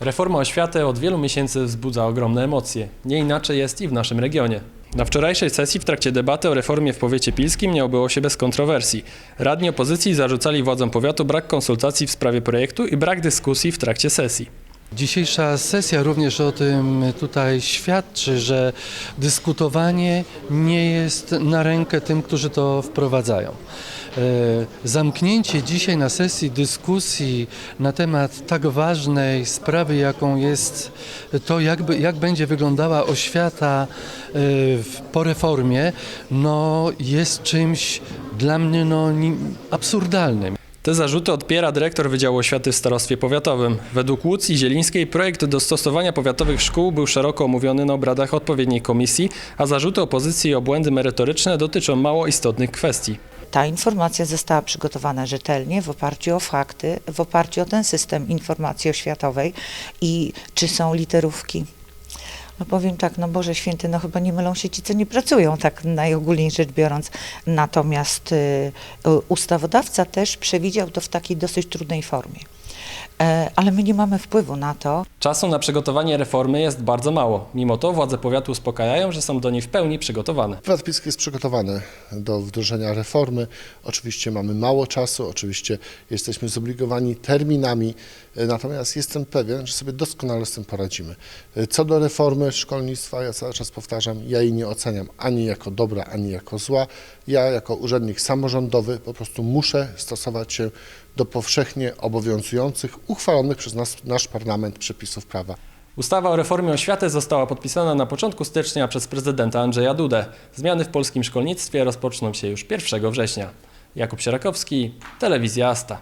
Reforma oświaty od wielu miesięcy wzbudza ogromne emocje. Nie inaczej jest i w naszym regionie. Na wczorajszej sesji w trakcie debaty o reformie w powiecie pilskim nie obyło się bez kontrowersji. Radni opozycji zarzucali władzom powiatu brak konsultacji w sprawie projektu i brak dyskusji w trakcie sesji. Dzisiejsza sesja również o tym tutaj świadczy, że dyskutowanie nie jest na rękę tym, którzy to wprowadzają. E, Zamknięcie dzisiaj na sesji dyskusji na temat tak ważnej sprawy, jaką jest to, jakby, jak będzie wyglądała oświata e, po reformie, no, jest czymś dla mnie no, absurdalnym. Te zarzuty odpiera dyrektor Wydziału Oświaty w Starostwie Powiatowym. Według Łucji Zielińskiej projekt dostosowania powiatowych szkół był szeroko omówiony na obradach odpowiedniej komisji, a zarzuty opozycji o błędy merytoryczne dotyczą mało istotnych kwestii. Ta informacja została przygotowana rzetelnie, w oparciu o fakty, w oparciu o ten system informacji oświatowej i czy są literówki. No powiem tak, no Boże Święty, no chyba nie mylą się ci, co nie pracują, tak najogólniej rzecz biorąc. Natomiast y, ustawodawca też przewidział to w takiej dosyć trudnej formie. E, ale my nie mamy wpływu na to, Czasu na przygotowanie reformy jest bardzo mało. Mimo to władze powiatu uspokajają, że są do niej w pełni przygotowane. Powiat Pilski jest przygotowany do wdrożenia reformy. Oczywiście mamy mało czasu, oczywiście jesteśmy zobligowani terminami, e, natomiast jestem pewien, że sobie doskonale z tym poradzimy. E, Co do reformy szkolnictwa, ja cały czas powtarzam, ja jej nie oceniam ani jako dobra, ani jako zła. Ja jako urzędnik samorządowy po prostu muszę stosować się do powszechnie obowiązujących, uchwalonych przez nas, nasz parlament przepisów prawa. Ustawa o reformie oświaty została podpisana na początku stycznia przez prezydenta Andrzeja Dudę. Zmiany w polskim szkolnictwie rozpoczną się już 1 września. Jakub Sierakowski, Telewizja Asta.